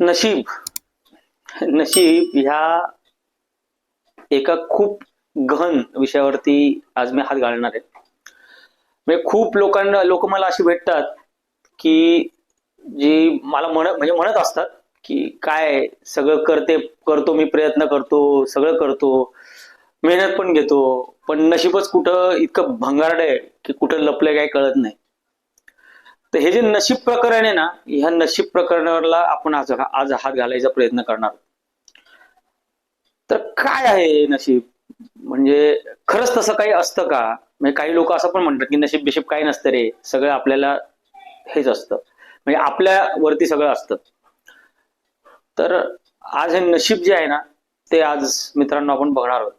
नशीब. नशीब ह्या एका खूप गहन विषयावरती आज मी हात घालणार आहे. म्हणजे खूप लोकांना लोक मला अशी भेटतात की जी मला म्हणत म्हणजे म्हणत असतात की काय सगळं करते करतो मी प्रयत्न करतो सगळं करतो मेहनत पण घेतो पण नशीबच कुठं इतकं भंगारड आहे की कुठं लपलंय काय कळत नाही. तर हे जे नशीब प्रकरण आहे ना ह्या नशीब प्रकरणावरला आपण आज आज हात घालायचा प्रयत्न करणार तर काय आहे नशीब? म्हणजे खरंच तसं काही असतं का? म्हणजे काही लोक असं पण म्हणतात की नशीब बिशीब काही नसतं रे. सगळं आपल्याला हेच असतं. म्हणजे आपल्यावरती सगळं असतं. तर आज हे नशीब जे आहे ना ते आज मित्रांनो आपण बघणार आहोत.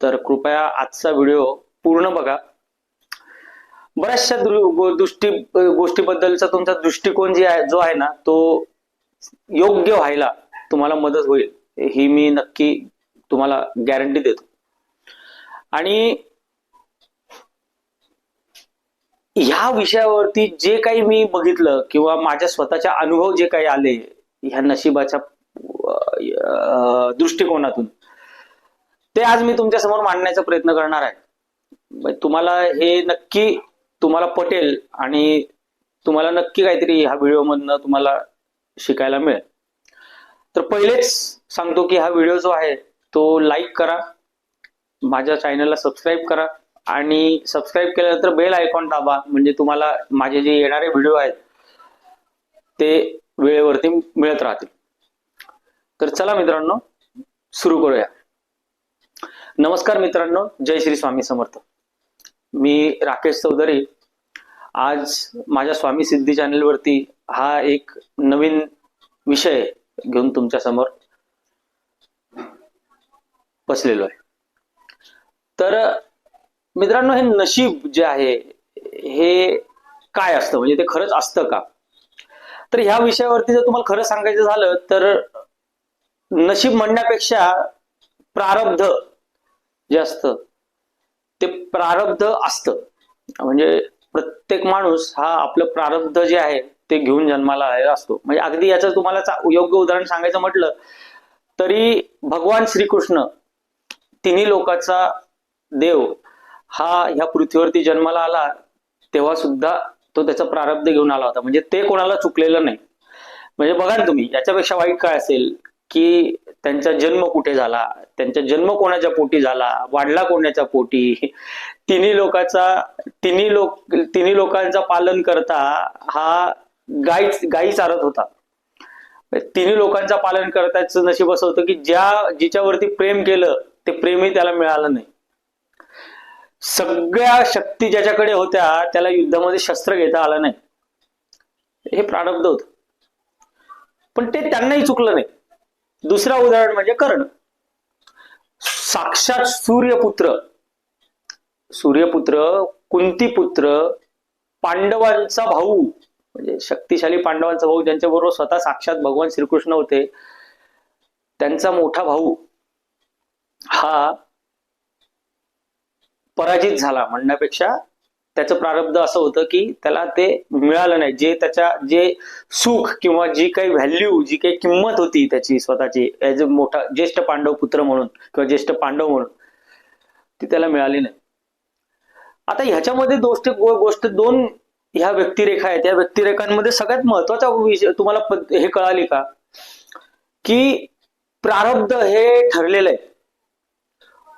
तर कृपया आजचा व्हिडिओ पूर्ण बघा. बऱ्याचशा दृष्टी गोष्टीबद्दलचा तुमचा दृष्टिकोन जे आहे जो आहे ना तो योग्य व्हायला तुम्हाला मदत होईल. ही मी नक्की तुम्हाला गॅरंटी देतो. आणि ह्या विषयावरती जे काही मी बघितलं किंवा माझ्या स्वतःच्या अनुभव जे काही आले ह्या नशिबाच्या दृष्टिकोनातून ते आज मी तुमच्यासमोर मांडण्याचा प्रयत्न करणार आहे. म्हणजे तुम्हाला हे नक्की तुम्हाला पटेल आणि तुम्हाला नक्की काहीतरी ह्या व्हिडिओमधनं तुम्हाला शिकायला मिळेल. तर पहिलेच सांगतो की हा व्हिडिओ जो आहे तो लाईक करा माझ्या चॅनलला सबस्क्राईब करा आणि सबस्क्राईब केल्यानंतर बेल आयकॉन दाबा म्हणजे तुम्हाला माझे जे येणारे व्हिडिओ आहेत ते वेळेवरती मिळत राहतील. तर चला मित्रांनो सुरू करूया. नमस्कार मित्रांनो जय श्री स्वामी समर्थ. मी राकेश चौधरी. आज माझ्या स्वामी सिद्धी चॅनलवरती हा एक नवीन विषय घेऊन तुमच्यासमोर बसलेलो आहे. तर मित्रांनो हे नशीब जे आहे हे काय असतं? म्हणजे ते खरंच असतं का? तर ह्या विषयावरती जर तुम्हाला खरं सांगायचं झालं तर नशीब म्हणण्यापेक्षा प्रारब्ध जे असतं ते प्रारब्ध असतं. म्हणजे प्रत्येक माणूस हा आपलं प्रारब्ध जे आहे ते घेऊन जन्माला आलेला असतो. म्हणजे अगदी याचं तुम्हाला योग्य उदाहरण सांगायचं म्हटलं तरी भगवान श्रीकृष्ण तिन्ही लोकांचा देव हा ह्या पृथ्वीवरती जन्माला आला तेव्हा सुद्धा तो त्याचा प्रारब्ध घेऊन आला होता. म्हणजे ते कोणाला चुकलेलं नाही. म्हणजे बघा ना तुम्ही याच्यापेक्षा वाईट काय असेल? की त्यांचा जन्म कुठे झाला त्यांचा जन्म कोणाच्या पोटी झाला वाढला कोणाच्या पोटी तिन्ही लोकांचा तिन्ही लोक तिन्ही लोकांचा पालन करता हा गाई गाई चारत होता. तिन्ही लोकांचा पालन करताच नशीब असं होतं की ज्या जिच्यावरती प्रेम केलं ते प्रेमही त्याला मिळालं नाही. सगळ्या शक्ती ज्याच्याकडे होत्या त्याला युद्धामध्ये शस्त्र घेता आलं नाही. हे प्रारब्ध होत. पण ते त्यांनाही चुकलं नाही. दुसरा उदाहरण म्हणजे कर्ण. साक्षात सूर्यपुत्र. सूर्यपुत्र कुंतीपुत्र पांडवांचा भाऊ. म्हणजे शक्तिशाली पांडवांचा भाऊ ज्यांच्या बरोबर स्वतः साक्षात भगवान श्रीकृष्ण होते. त्यांचा मोठा भाऊ हा पराजित झाला म्हणण्यापेक्षा त्याचं प्रारब्ध असं होतं की त्याला ते मिळालं नाही. जे त्याच्या जे सुख किंवा जी काही व्हॅल्यू जी काही किंमत होती त्याची स्वतःची ऍज अ मोठा ज्येष्ठ पांडव पुत्र म्हणून किंवा ज्येष्ठ पांडव म्हणून ती त्याला मिळाली नाही. आता ह्याच्यामध्ये दोष्ट गो- गोष्ट दोन ह्या व्यक्तिरेखा आहेत. या व्यक्तिरेखांमध्ये सगळ्यात महत्त्वाचा विषय तुम्हाला हे कळाली का? की प्रारब्ध हे ठरलेलं आहे.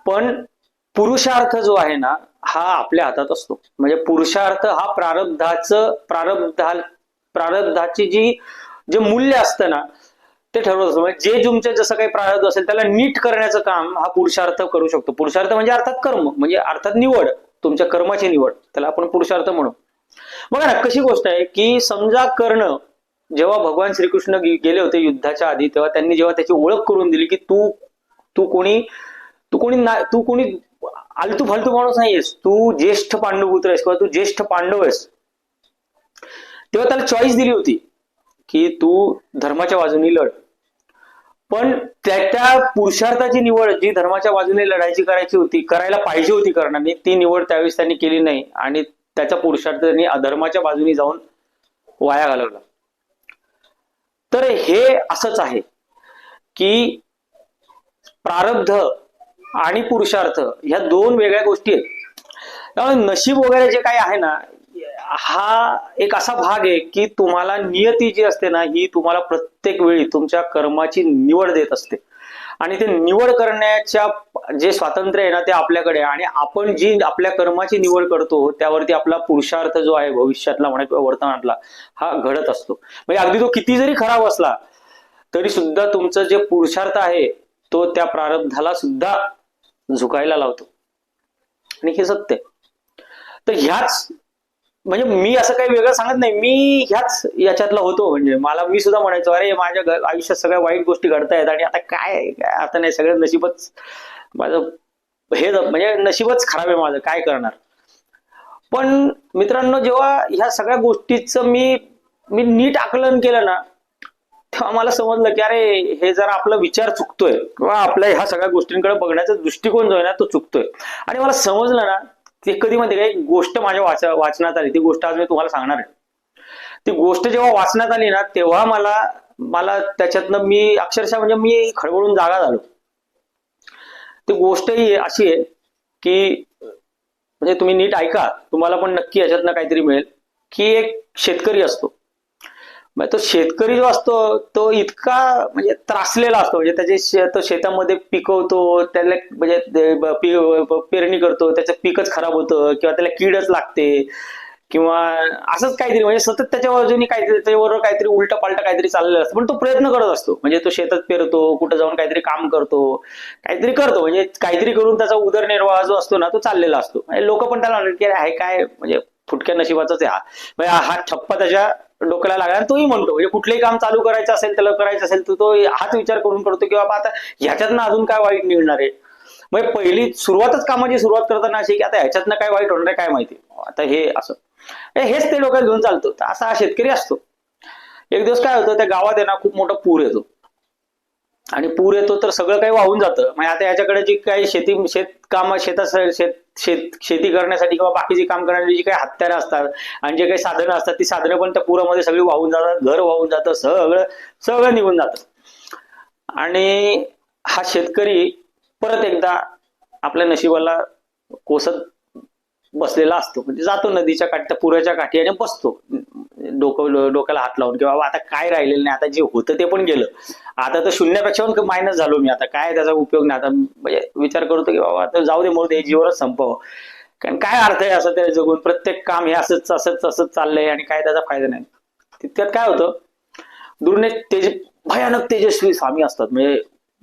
पण पुरुषार्थ जो आहे ना हा आपल्या हातात असतो. म्हणजे पुरुषार्थ हा प्रारब्धाचं प्रारब्धा प्रारब्धाची जी जे मूल्य असतं ना ते ठरवत असतो म्हणजे जे तुमचं जसं काही प्रारब्ध असेल त्याला नीट करण्याचं काम हा पुरुषार्थ करू शकतो. पुरुषार्थ म्हणजे अर्थात कर्म म्हणजे अर्थात निवड तुमच्या कर्माची निवड. त्याला आपण पुरुषार्थ म्हणू. बघा ना कशी गोष्ट आहे की समजा कर्ण जेव्हा भगवान श्रीकृष्ण गेले होते युद्धाच्या आधी तेव्हा त्यांनी जेव्हा त्याची ओळख करून दिली की तू तू कोणी तू कोणी ना तू कोणी आलतू फालतू माणूस नाहीयेस. तू ज्येष्ठ पांडवपुत्र आहेस किंवा तू ज्येष्ठ पांडव आहेस. तेव्हा त्याला चॉईस दिली होती की तू धर्माच्या बाजूने लढ. पण त्या त्या पुरुषार्थाची निवड जी धर्माच्या बाजूने लढायची करायची होती करायला पाहिजे होती कर्णाने ती निवड त्यावेळेस त्यांनी केली नाही आणि त्याचा पुरुषार्थ त्यांनी अधर्माच्या बाजूने जाऊन वाया घालवला. तर हे असंच आहे की प्रारब्ध आणि पुरुषार्थ ह्या दोन वेगळ्या गोष्टी आहेत. त्यामुळे नशीब वगैरे जे काही आहे ना हा एक असा भाग आहे की तुम्हाला नियती जी असते ना ही तुम्हाला प्रत्येक वेळी तुमच्या कर्माची निवड देत असते. आणि ते निवड करण्याच्या जे स्वातंत्र्य आहे ना ते आपल्याकडे आणि आपण जी आपल्या कर्माची निवड करतो त्यावरती आपला पुरुषार्थ जो आहे भविष्यातला म्हणा किंवा वर्तमानातला हा घडत असतो. म्हणजे अगदी तो किती जरी खराब असला तरी सुद्धा तुमचं जे पुरुषार्थ आहे तो त्या प्रारब्धाला सुद्धा झुकायला लावतो. आणि हे सत्य तर ह्याच म्हणजे मी असं काही वेगळं सांगत नाही. मी ह्याच याच्यातला होतो म्हणजे. मला मी सुद्धा म्हणायचो अरे माझ्या आयुष्यात सगळ्या वाईट गोष्टी घडतायत आणि आता काय आता नाही सगळं नशीबच माझं हे म्हणजे नशीबच खराब आहे माझं काय करणार? पण मित्रांनो जेव्हा ह्या सगळ्या गोष्टीचं मी मी नीट आकलन केलं ना तेव्हा मला समजलं की अरे हे जरा आपला विचार चुकतोय. किंवा आपल्या ह्या सगळ्या गोष्टींकडे बघण्याचा दृष्टिकोन जो आहे ना तो चुकतोय. आणि मला समजलं ना ते कधी मध्ये काय एक गोष्ट माझ्या वाच वाचनात आली. ती गोष्ट आज मी तुम्हाला सांगणार आहे. ती गोष्ट जेव्हा वाचण्यात आली ना तेव्हा मला मला त्याच्यातनं मी अक्षरशः म्हणजे मी खळबळून जागा झालो. ती गोष्ट ही अशी आहे की म्हणजे तुम्ही नीट ऐका. तुम्हाला पण नक्की याच्यातनं काहीतरी मिळेल की एक शेतकरी असतो. म्हणजे तो शेतकरी जो असतो तो इतका म्हणजे त्रासलेला असतो. म्हणजे त्याचे तो शेतामध्ये पिकवतो त्याला म्हणजे पेरणी करतो त्याचं पीकच खराब होतं किंवा त्याला कीडच लागते किंवा असंच काहीतरी. म्हणजे सतत त्याच्या बाजूने काहीतरी त्याच्याबरोबर काहीतरी उलटा पालटा काहीतरी चाललेलं असतं. पण तो प्रयत्न करत असतो. म्हणजे तो शेतात पेरतो कुठं जाऊन काहीतरी काम करतो काहीतरी करतो. म्हणजे काहीतरी करून त्याचा उदरनिर्वाह जो असतो ना तो चाललेला असतो. म्हणजे लोक पण त्याला म्हणतात की हे आहे काय? म्हणजे फुटक्या नशिबाचाच आहे हा. म्हणजे हा ठप्पा त्याच्या डोक्याला लागला आणि तोही म्हणतो. म्हणजे कुठलंही काम चालू करायचं असेल त्याला करायचं असेल तर तो हाच विचार करून करतो. की बाबा आता ह्याच्यातनं अजून काय वाईट निघणार आहे? म्हणजे पहिली सुरुवातच कामाची सुरुवात करताना अशी की आता ह्याच्यातनं काय वाईट होणार आहे काय माहिती? आता हे असं. हेच ते डोक्यात घेऊन चालतो. असा हा शेतकरी असतो. एक दिवस काय होतं त्या गावात आहे ना खूप मोठा पूर येतो. आणि पूर येतो तर सगळं काही वाहून जातं. म्हणजे आता याच्याकडे जी काही शेती शेत काम शेतात शेत शेत शेती करण्यासाठी किंवा बाकीची काम करण्यासाठी जी काही हत्यारं असतात आणि जे काही साधनं असतात ती साधनं पण त्या पुरामध्ये सगळी वाहून जातात घर वाहून जातं सगळं सगळं निघून जातं. आणि हा शेतकरी परत एकदा आपल्या नशिबाला कोसत बसलेला असतो. म्हणजे जातो नदीच्या काठी त्या पुराच्या काठी आणि बसतो. डोकं डोक्याला हात लावून की बाबा आता काय राहिलेलं नाही आता जे होतं ते पण गेलं. आता तर शून्यापेक्षा पण मायनस झालो मी आता. काय त्याचा उपयोग नाही. आता म्हणजे विचार करतो की बाबा आता जाऊ दे मग हे जीवनच संपव. कारण काय अर्थ आहे असं ते जगून? प्रत्येक काम हे असंच असंच असंच चाललंय आणि काय त्याचा फायदा नाही. तितक्यात काय होतं? दुर्ने तेज भयानक तेजस्वी स्वामी असतात. म्हणजे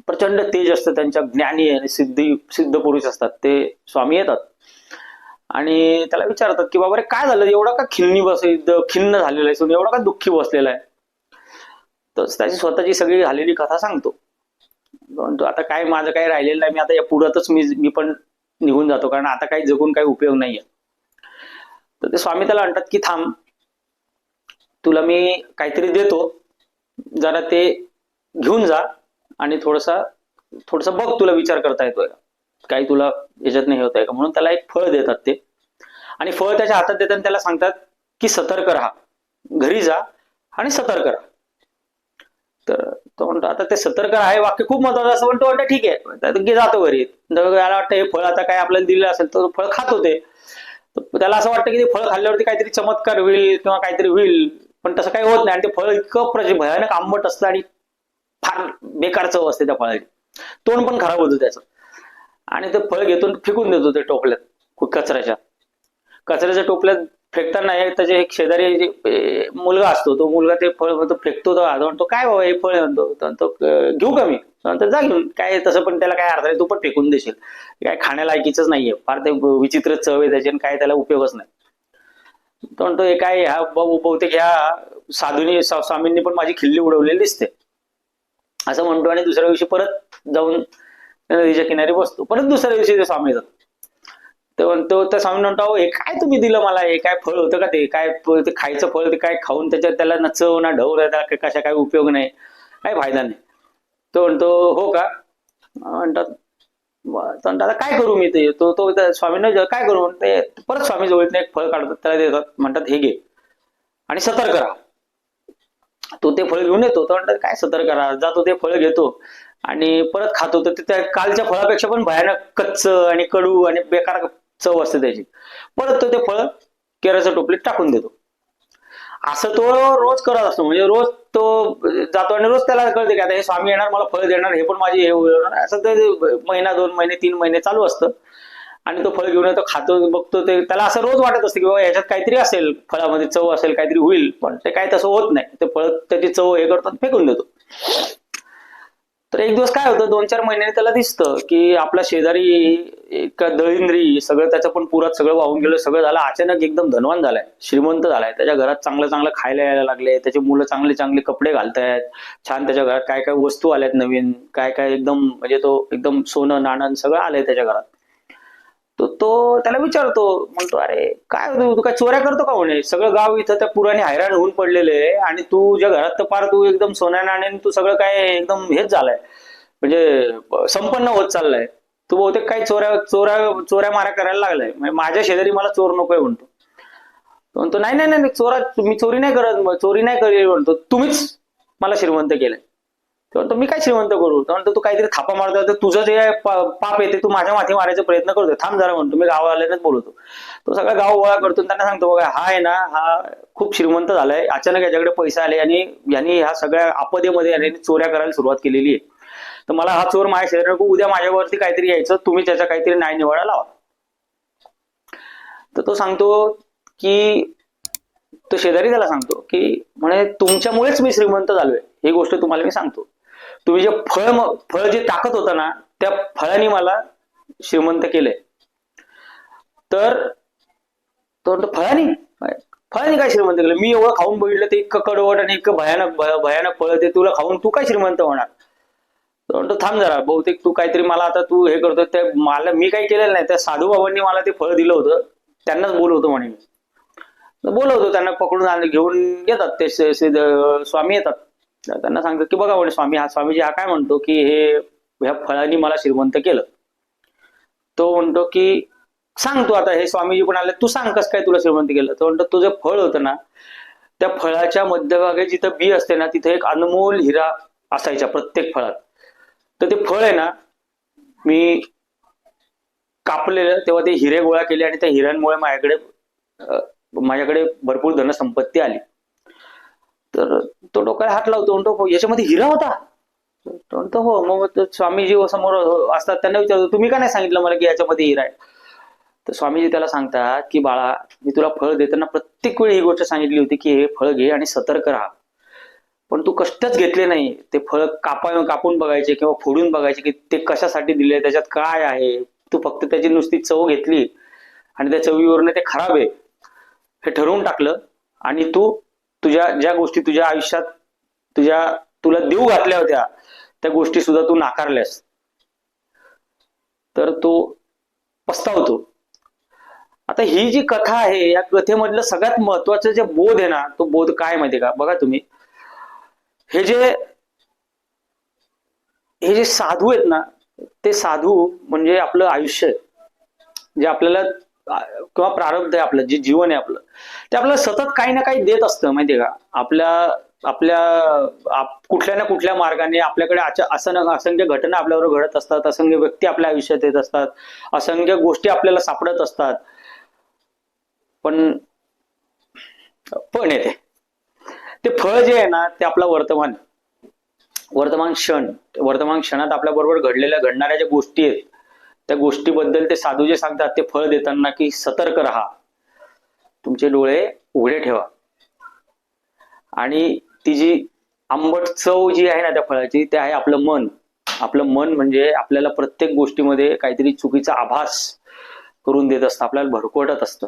प्रचंड तेज असतं त्यांच्या ज्ञानी आणि सिद्धी सिद्ध पुरुष असतात. ते स्वामी येतात. आणि त्याला विचारतात की बाबा रे काय झालं? एवढा का खिन्नी बस खिन्न झालेला आहे? एवढा का दुःखी बसलेला आहे? तर त्याची स्वतःची सगळी झालेली कथा सांगतो. परंतु आता काय माझं काही राहिलेलं नाही. मी आता या पुढातच मी मी पण निघून जातो. कारण आता काही जगून काही उपयोग नाहीये. तर ते स्वामी त्याला म्हणतात की थांब. तुला मी काहीतरी देतो. जरा ते घेऊन जा आणि थोडसा थोडस बघ तुला विचार करता येतोय का? काही तुला याच्यात नाही होत आहे का? म्हणून त्याला एक फळ देतात ते. आणि फळ त्याच्या हातात देताना त्याला सांगतात की सतर्क राहा. घरी जा आणि सतर्क राहा. तर तो म्हणतो आता ते सतर्क आहे वाक्य खूप महत्वाचं असं म्हणतो म्हणतो ठीक आहे. जातो घरी. तर याला वाटतं हे फळ आता काय आपल्याला दिलं असेल तर फळ खात होते. त्याला असं वाटतं की ते फळ खाल्ल्यावरती काहीतरी चमत्कार होईल किंवा काहीतरी होईल पण तसं काही होत नाही. आणि ते फळ इतकं भयानक आंबट असतं आणि फार बेकार चव असते त्या फळाची. तोंड पण खराब होतं त्याचं. आणि ते फळ घेतो फेकून देतो ते टोपल्यात कचऱ्याच्या. कचऱ्याच्या टोपल्यात फेकताना त्याचे एक शेजारी जे, मुलगा असतो तो मुलगा ते फळ म्हणतो फेकतो तो आज म्हणतो काय बाबा हे फळ म्हणतो तो घेऊ का मी? नंतर जा घेऊन. काय तसं पण त्याला काय अर्थ नाही तू पण फेकून देशील. काय खाण्यालायकीच नाहीये. फार ते विचित्र चव आहे त्याची आणि काय त्याला उपयोगच नाही. तो म्हणतो हे काय ह्या बहु- बहुतेक ह्या साधूनी स्वामींनी पण माझी खिल्ली उडवलेली दिसते. असं म्हणतो आणि दुसऱ्या दिवशी परत जाऊन नदीच्या किनारी बसतो. परत दुसऱ्या दिवशी ते स्वामी येतात. तो म्हणतो त्या स्वामी म्हणतो "अहो, हे काय तुम्ही दिलं मला? हे काय फळ होतं का ते? काय ते खायचं फळ ते काय खाऊन त्याच्यात त्याला नचव चव ना ढव त्याला कशा काय उपयोग नाही. काय फायदा नाही. तो म्हणतो हो का? म्हणतात तो म्हणतो आता काय करू मी ते? तो तो त्या स्वामींना काय करू? म्हणते परत स्वामी जवळ एक फळ काढतात त्याला देतात. म्हणतात हे घे आणि सतर्क करा तो ते फळ घेऊन येतो तो म्हणतात काय सतर्क करा जातो ते फळ घेतो आणि परत खातो. तर ते त्या कालच्या फळापेक्षा पण भयानक कच्च आणि कडू आणि बेकार चव असते त्याची. परत तो ते फळ केराच्या टोपलीत टाकून देतो. असं तो रोज करत असतो. म्हणजे रोज तो जातो आणि रोज त्याला कळते की आता हे स्वामी येणार मला फळ देणार हे पण माझे हे होणार. असं ते महिना दोन महिने तीन महिने चालू असतं. आणि तो फळ घेऊन येतो खातो बघतो ते. त्याला असं रोज वाटत असतं की बाबा याच्यात काहीतरी असेल फळामध्ये चव असेल काहीतरी होईल. पण ते काही तसं होत नाही. ते फळ त्याची चव हे करतात फेकून देतो. तर एक दिवस काय होतं दोन चार महिन्याने त्याला दिसतं की आपला शेजारी एका दळिंद्री सगळं त्याचं पण पुरात सगळं वाहून गेलं सगळं झालं. अचानक एकदम धनवान झालाय श्रीमंत झालाय. त्याच्या घरात चांगलं चांगलं खायला यायला लागले त्याचे मुलं चांगले चांगले कपडे घालतायत. छान त्याच्या घरात काय काय वस्तू आल्यात नवीन काय काय एकदम म्हणजे तो एकदम सोनं नाणं सगळं आलंय त्याच्या घरात. तो तो त्याला विचारतो म्हणतो अरे काय होतं तू काय चोऱ्या करतो का म्हणे? सगळं गाव इथं त्या पुराने हैराण होऊन पडलेले आहे आणि तुझ्या घरात तर पार तू एकदम सोन्या नाण्याने तू सगळं काय एकदम हेच झालंय. म्हणजे संपन्न होत चाललाय. तू बहुतेक काही चोऱ्या चोऱ्या चोऱ्या माऱ्या करायला लागलाय. म्हणजे माझ्या शेजारी मला चोर नकोय म्हणतो. म्हणतो नाही नाही नाही चोरा मी चोरी नाही करत चोरी नाही करेल म्हणतो. तुम्हीच मला श्रीमंत केलंय. तो म्हणतो मी काय श्रीमंत करू? तो म्हणतो तू काहीतरी थापा मारतो तर तुझं जे पा- पाप येते तू माझ्या माथी मारायचा प्रयत्न करतो थांब जरा म्हणतो. मी गावाल्यानेच बोलवतो. तो सगळा गाव गोळा करतो त्यांना सांगतो बघा हा आहे ना हा खूप श्रीमंत झालाय. अचानक याच्याकडे पैसे आले आणि यांनी ह्या सगळ्या आपदेमध्ये याने चोऱ्या करायला सुरुवात केलेली आहे. तर मला हा चोर माझ्या शरीरात उद्या माझ्यावरती काहीतरी यायचं तुम्ही त्याचा काहीतरी न्याय निवाडा लावा. तर तो सांगतो की तो शेजारी त्याला सांगतो की म्हणे तुमच्यामुळेच मी श्रीमंत झालोय. ही गोष्ट तुम्हाला मी सांगतो. तुम्ही जे फळ फळ जे टाकत होता ना त्या फळाने मला श्रीमंत केलंय तर तो म्हणतो फळाने? फळाने काय श्रीमंत केलं? मी एवढं खाऊन बघितलं ते इतकं कडवट आणि इतकं भयानक भयानक फळ ते तुला खाऊन तू काय श्रीमंत होणार? तो म्हणतो थांब जरा बहुतेक तू काहीतरी मला आता तू हे करतो ते मला मी काही केलेलं नाही. त्या साधू बाबांनी मला ते फळ दिलं होतं त्यांनाच बोलवतो म्हणे मी. बोलवतो त्यांना पकडून घेऊन येतात ते स्वामी येतात. त्यांना सांगतात की बघा म्हणे स्वामी हा स्वामीजी हा काय म्हणतो की हे ह्या फळांनी मला श्रीमंत केलं. तो म्हणतो की सांग तू आता हे स्वामीजी पण आले तू सांग कस काय तुला श्रीमंत केलं? तो म्हणतो तुझं फळ होतं ना त्या फळाच्या मध्यभागी जिथं बी असते ना तिथे एक अनमोल हिरा असायचा प्रत्येक फळात. तर ते फळ आहे ना मी कापलेलं तेव्हा ते हिरे गोळा केले आणि त्या हिऱ्यांमुळे माझ्याकडे माझ्याकडे भरपूर धनसंपत्ती आली. तर तो डोक्याला हात लावतो म्हणतो हो, याच्यामध्ये हिरा होता. म्हणतो हो मग स्वामीजी समोर हो, असतात त्यांना विचारतो तुम्ही का नाही सांगितलं मला की याच्यामध्ये हिरा आहे? तर स्वामीजी त्याला सांगतात की बाळा मी तुला फळ देताना प्रत्येक वेळी ही गोष्ट सांगितली होती की हे फळ घे आणि सतर्क राहा. पण तू कष्टच घेतले नाही. ते फळ कापा कापून बघायचे किंवा फोडून बघायचे की ते कशासाठी दिले त्याच्यात काय आहे? तू फक्त त्याची नुसती चव घेतली आणि त्या चवीवरनं ते खराब आहे. हे ठरवून टाकलं आणि तू तुझ्या ज्या गोष्टी तुझ्या आयुष्यात तुझ्या तुला देऊ घातल्या होत्या त्या गोष्टी सुद्धा तू नाकारल्यास. तर तो पस्तावतो. आता ही जी कथा आहे या कथेमधलं सगळ्यात महत्वाचं जे बोध आहे ना तो बोध काय माहितीये का? बघा तुम्ही. हे जे हे जे साधू आहेत ना ते साधू म्हणजे आपलं आयुष्य आहे. जे आपल्याला किंवा प्रारब्ध आहे आपलं जे जीवन आहे आपलं ते आपल्याला सतत काही ना काही देत असतं माहितीये का? आपल्या आपल्या आप- कुठल्या ना कुठल्या मार्गाने आपल्याकडे असं असंख्य घटना आपल्यावर घडत असतात असंख्य व्यक्ती आपल्या आयुष्यात येत असतात असंख्य गोष्टी आपल्याला सापडत असतात. पण पण येते ते. फळ जे आहे ना ते आपला वर्तमान वर्तमान क्षण वर्तमान क्षणात आपल्या बरोबर घडलेल्या घडणाऱ्या ज्या गोष्टी आहेत त्या गोष्टीबद्दल ते साधू जे सांगतात ते फळ देताना की सतर्क राहा. तुमचे डोळे उघडे ठेवा. आणि ती जी आंबट चव जी आहे ना त्या फळाची ते आहे आपलं मन. आपलं मन म्हणजे आपल्याला प्रत्येक गोष्टीमध्ये काहीतरी चुकीचा आभास करून देत असतं आपल्याला भरकवटत असतं.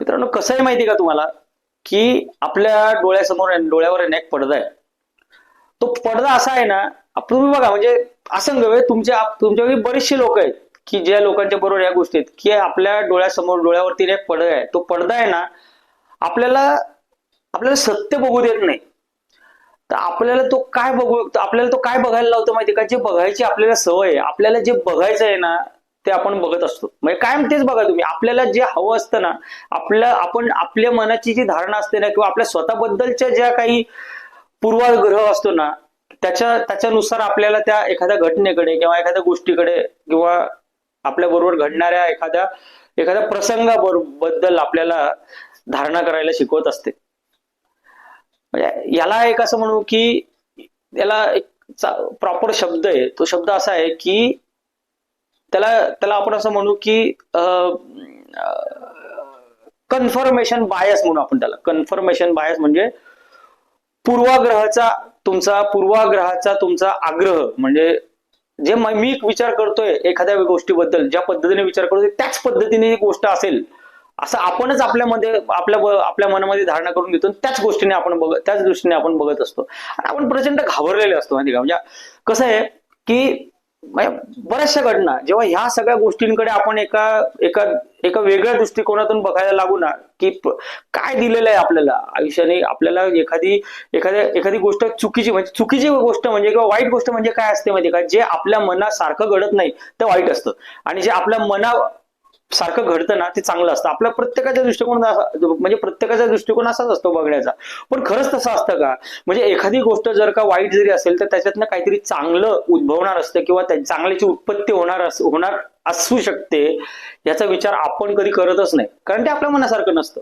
मित्रांनो कसं आहे माहिती का तुम्हाला? की आपल्या डोळ्यासमोर डोळ्यावर आहे एक पडदा आहे. तो पडदा असा आहे ना तुम्ही बघा म्हणजे असंख्य वेळ तुमच्या तुमच्याकडे बरेचसे लोक आहेत की ज्या लोकांच्या बरोबर या गोष्टी आहेत की आपल्या डोळ्यासमोर डोळ्यावरती एक पडदा आहे. तो पडदा आहे ना आपल्याला आपल्याला सत्य बघू देत नाही. तर आपल्याला तो काय बघू आपल्याला तो काय बघायला लावतो माहिती का? जे बघायची आपल्याला सवय आहे आपल्याला जे बघायचं आहे ना ते आपण बघत असतो. म्हणजे कायम तेच बघा तुम्ही आपल्याला जे हवं असतं ना आपलं आपण आपल्या मनाची जी धारणा असते ना किंवा आपल्या स्वतःबद्दलच्या ज्या काही पूर्वाग्रह असतो ना त्याच्या त्याच्यानुसार आपल्याला त्या एखाद्या घटनेकडे किंवा एखाद्या गोष्टीकडे किंवा आपल्या बरोबर घडणाऱ्या एखाद्या एखाद्या प्रसंगाबद्दल आपल्याला धारणा करायला शिकवत असते. म्हणजे याला एक असं म्हणू की याला एक प्रॉपर शब्द आहे. तो शब्द असा आहे की त्याला त्याला आपण असं म्हणू की कन्फर्मेशन बायस म्हणू आपण त्याला. कन्फर्मेशन बायस म्हणजे पूर्वाग्रहाचा तुमचा पूर्वाग्रहाचा तुमचा आग्रह म्हणजे जे मी विचार करतोय एखाद्या गोष्टीबद्दल ज्या पद्धतीने विचार करतोय त्याच पद्धतीने ही गोष्ट असेल असं आपणच आपल्यामध्ये आपल्या आपल्या मनामध्ये धारणा करून घेतो आणि त्याच गोष्टीने आपण बघ त्याच दृष्टीने आपण बघत असतो. आणि आपण प्रचंड घाबरलेले असतो माहिती का? म्हणजे कसं आहे की म्हणजे बऱ्याचशा घटना. जेव्हा ह्या सगळ्या गोष्टींकडे आपण एका एका एका वेगळ्या दृष्टिकोनातून बघायला लागू ना की काय दिलेलं आहे आपल्याला? आयुष्याने आपल्याला एखादी एखाद्या एखादी गोष्ट चुकीची म्हणजे चुकीची गोष्ट म्हणजे किंवा वाईट गोष्ट म्हणजे काय असते माहिती का? जे आपल्या मनासारखं घडत नाही ते वाईट असतं. आणि जे आपल्या मना सारखं घडतं ना ते चांगलं असतं. आपल्या प्रत्येकाच्या दृष्टिकोन म्हणजे प्रत्येकाचा दृष्टिकोन असाच असतो बघण्याचा. पण खरंच तसं असतं का? म्हणजे एखादी गोष्ट जर का वाईट जरी असेल तर त्याच्यातनं काहीतरी चांगलं उद्भवणार असतं किंवा चांगल्याची उत्पत्ती होणार अस- होणार असू शकते याचा विचार आपण कधी करतच नाही. कारण ते आपल्या मनासारखं नसतं.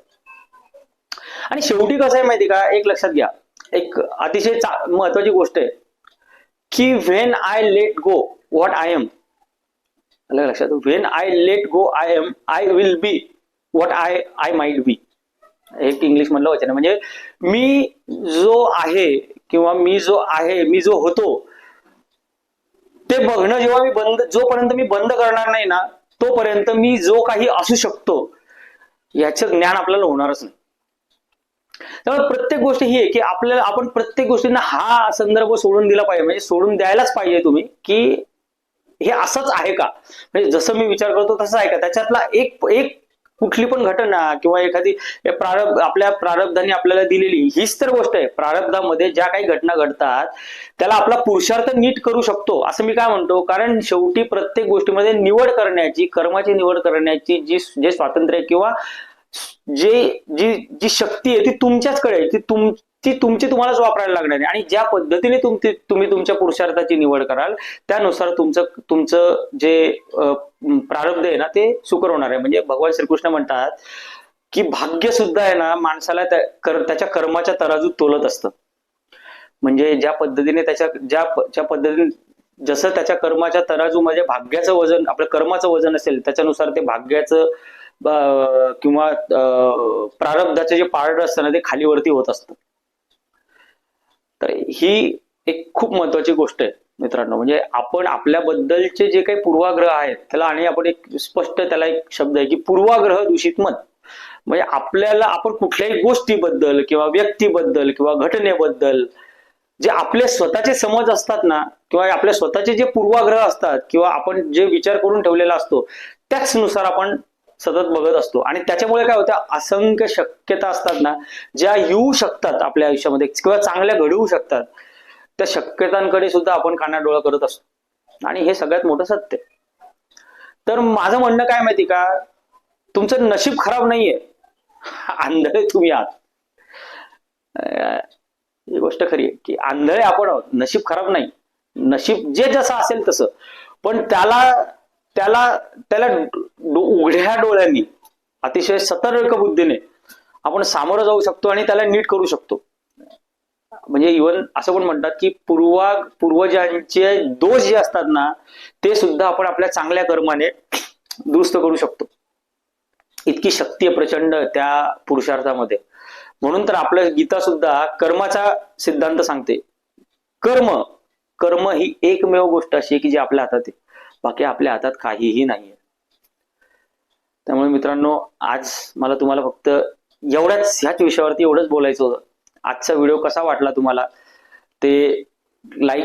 आणि शेवटी कसं आहे माहिती का? एक लक्षात घ्या. एक अतिशय चा- महत्वाची गोष्ट आहे की when I let go what I am आलं लक्षात? When I let go I am I will be what I I might be एक इंग्लिश मधलं वचन म्हणजे मी जो आहे किंवा मी जो आहे मी जो होतो ते बघणं जेव्हा मी बंद जोपर्यंत मी बंद करणार नाही ना तोपर्यंत मी जो काही असू शकतो याचं ज्ञान आपल्याला होणारच नाही. त्यामुळे प्रत्येक गोष्ट ही आहे की आपल्याला आपण प्रत्येक गोष्टींना हा संदर्भ सोडून दिला पाहिजे. म्हणजे सोडून द्यायलाच पाहिजे तुम्ही की हे असंच आहे का? म्हणजे जसं मी विचार करतो तसं आहे का? त्याच्यातला एक एक कुठली पण घटना किंवा एखादी प्रारब्ध आपल्या प्रारब्धाने आपल्याला दिलेली हीच तर गोष्ट आहे. प्रारब्धामध्ये ज्या काही घटना घडतात त्याला आपला पुरुषार्थ नीट करू शकतो असं मी काय म्हणतो? कारण शेवटी प्रत्येक गोष्टीमध्ये निवड करण्याची कर्माची निवड करण्याची जी जे स्वातंत्र्य किंवा जे जी जी शक्ती आहे ती तुमच्याचकडे आहे. ती तुम ती तुमची तुम्हालाच वापरायला लागणार आहे. आणि ज्या पद्धतीने तुमची तुम्ही तुमच्या पुरुषार्थाची निवड कराल त्यानुसार तुमचं तुमचं जे प्रारब्ध आहे ना ते सुकर होणार आहे. म्हणजे भगवान श्रीकृष्ण म्हणतात की भाग्य सुद्धा आहे ना माणसाला त्या त्याच्या कर्माच्या तराजूत तोलत असतं. म्हणजे ज्या पद्धतीने त्याच्या ज्या ज्या पद्धतीने जसं त्याच्या कर्माच्या तराजूमध्ये म्हणजे भाग्याचं वजन आपलं कर्माचं वजन असेल त्याच्यानुसार ते भाग्याचं किंवा अं, प्रारब्धाचं जे पार्ट असतं ना ते खालीवरती होत असतं. तर ही एक खूप महत्वाची गोष्ट आहे मित्रांनो. म्हणजे आपण आपल्याबद्दलचे जे काही पूर्वाग्रह आहेत त्याला आणि आपण एक स्पष्ट त्याला एक शब्द आहे की पूर्वाग्रह दूषित मत. म्हणजे आपल्याला आपण कुठल्याही गोष्टीबद्दल किंवा व्यक्तीबद्दल किंवा घटनेबद्दल जे आपले स्वतःचे समज असतात ना किंवा आपल्या स्वतःचे जे पूर्वाग्रह असतात किंवा आपण जे विचार करून ठेवलेला असतो त्याचनुसार आपण सतत बघत असतो. आणि त्याच्यामुळे काय होतं असंख्य शक्यता असतात ना ज्या येऊ शकतात आपल्या आयुष्यामध्ये किंवा चांगल्या घडवू शकतात त्या शक्यतांकडे सुद्धा आपण कानाडोळा करत असतो. आणि हे सगळ्यात मोठं सत्य. तर माझं म्हणणं काय माहिती का? तुमचं नशीब खराब नाहीये. आंधळे तुम्ही आहात. ही गोष्ट खरी आहे की आंधळे आपण आहोत. नशीब खराब नाही. नशीब जे जसं असेल तसं. पण त्याला त्याला त्याला उघड्या डोळ्यांनी अतिशय सतर्क बुद्धीने आपण सामोरं जाऊ शकतो आणि त्याला नीट करू शकतो. म्हणजे इवन असं पण म्हणतात की पूर्वा पूर्वजांचे दोष जे असतात ना ते सुद्धा आपण आपल्या चांगल्या कर्माने दुरुस्त करू शकतो. इतकी शक्ती आहे प्रचंड त्या पुरुषार्थामध्ये. म्हणून तर आपलं गीता सुद्धा कर्माचा सिद्धांत सांगते. कर्म कर्म ही एकमेव गोष्ट अशी आहे की जी आपल्या हातात आहे. बाकी आपल्या हातात काहीही नाहीये. त्यामुळे मित्रांनो आज मला तुम्हाला फक्त एवढ्याच ह्याच विषयावरती एवढंच बोलायचं होतं. आजचा व्हिडिओ कसा वाटला तुम्हाला? ते लाईक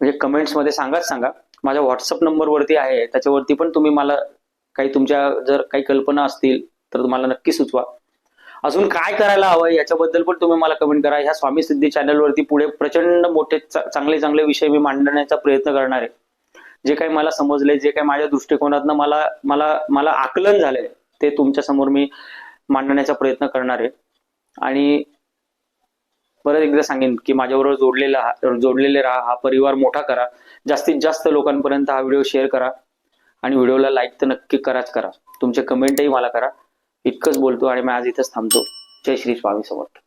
म्हणजे कमेंट्समध्ये सांगाच सांगा. माझ्या व्हॉट्सअप नंबरवरती आहे त्याच्यावरती पण तुम्ही मला काही तुमच्या जर काही कल्पना असतील तर तुम्हाला नक्की सुचवा. अजून काय करायला हवं याच्याबद्दल पण तुम्ही मला कमेंट करा. ह्या स्वामी सिद्धी चॅनलवरती पुढे प्रचंड मोठे चांगले चांगले विषय मी मांडण्याचा प्रयत्न करणार आहे. जे काही मला समजले जे काही माझ्या दृष्टिकोनातनं मला मला मला आकलन झालंय ते तुमच्यासमोर मी मांडण्याचा प्रयत्न करणार आहे. आणि परत एकदा सांगेन की माझ्याबरोबर जोडलेला जोडलेले राहा हा परिवार मोठा करा. जास्तीत जास्त लोकांपर्यंत हा व्हिडिओ शेअर करा. आणि व्हिडिओला लाईक तर नक्की कराच करा. तुमचे कमेंटही मला करा. इतकंच बोलतो आणि मी आज इथंच थांबतो. जय श्री स्वामी समर्थ.